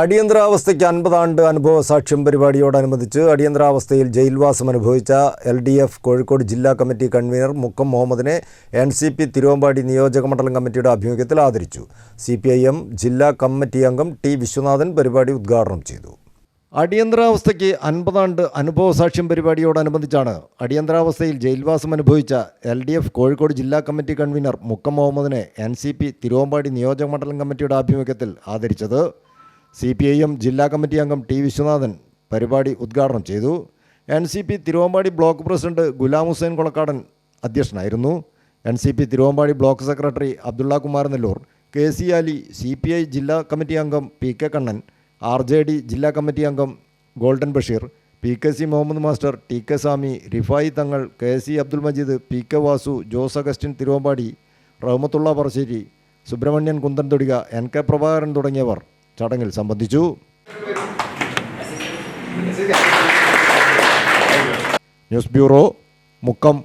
അടിയന്തരാവസ്ഥയ്ക്ക് അൻപതാണ്ട് അനുഭവ സാക്ഷ്യം പരിപാടിയോടനുബന്ധിച്ച് അടിയന്തരാവസ്ഥയിൽ ജയിൽവാസം അനുഭവിച്ച എൽ ഡി എഫ് കോഴിക്കോട് ജില്ലാ കമ്മിറ്റി കൺവീനർ മുക്കം മുഹമ്മദിനെ എൻ സി പി തിരുവമ്പാടി നിയോജക മണ്ഡലം കമ്മിറ്റിയുടെ ആഭിമുഖ്യത്തിൽ ആദരിച്ചു. സി പി ഐ എം ജില്ലാ കമ്മിറ്റി അംഗം ടി വിശ്വനാഥൻ പരിപാടി ഉദ്ഘാടനം ചെയ്തു. അടിയന്തരാവസ്ഥയ്ക്ക് അൻപതാണ്ട് അനുഭവ സാക്ഷ്യം പരിപാടിയോടനുബന്ധിച്ചാണ് അടിയന്തരാവസ്ഥയിൽ ജയിൽവാസം അനുഭവിച്ച എൽ ഡി എഫ് കോഴിക്കോട് ജില്ലാ കമ്മിറ്റി കൺവീനർ മുക്കം മുഹമ്മദിനെ എൻ സി പി തിരുവമ്പാടി നിയോജക മണ്ഡലം കമ്മിറ്റിയുടെ ആഭിമുഖ്യത്തിൽ ആദരിച്ചത് സി പി ഐ എം ജില്ലാ കമ്മിറ്റി അംഗം ടി വിശ്വനാഥൻ പരിപാടി ഉദ്ഘാടനം ചെയ്തു. N C P Thiruvambady block president Ghulam Hussain Kolakkadan അധ്യക്ഷനായിരുന്നു. N C P Thiruvambady block secretary Abdulla Kumar Nellur K C Ali C P I ജില്ലാ കമ്മിറ്റി അംഗം P K Kannan R J D ജില്ലാ committee അംഗം golden Basheer P K C Muhammad master T K Swami Rifayi Thangal K C Abdul Majeed P K Vasu Jose Augustine Thiruvambady Rahmathulla Parassery Subramanian Kunthanthodika N K Prabhakaran തുടങ്ങിയവർ ചടങ്ങിൽ സംബന്ധിച്ചു. News bureau Mukkam.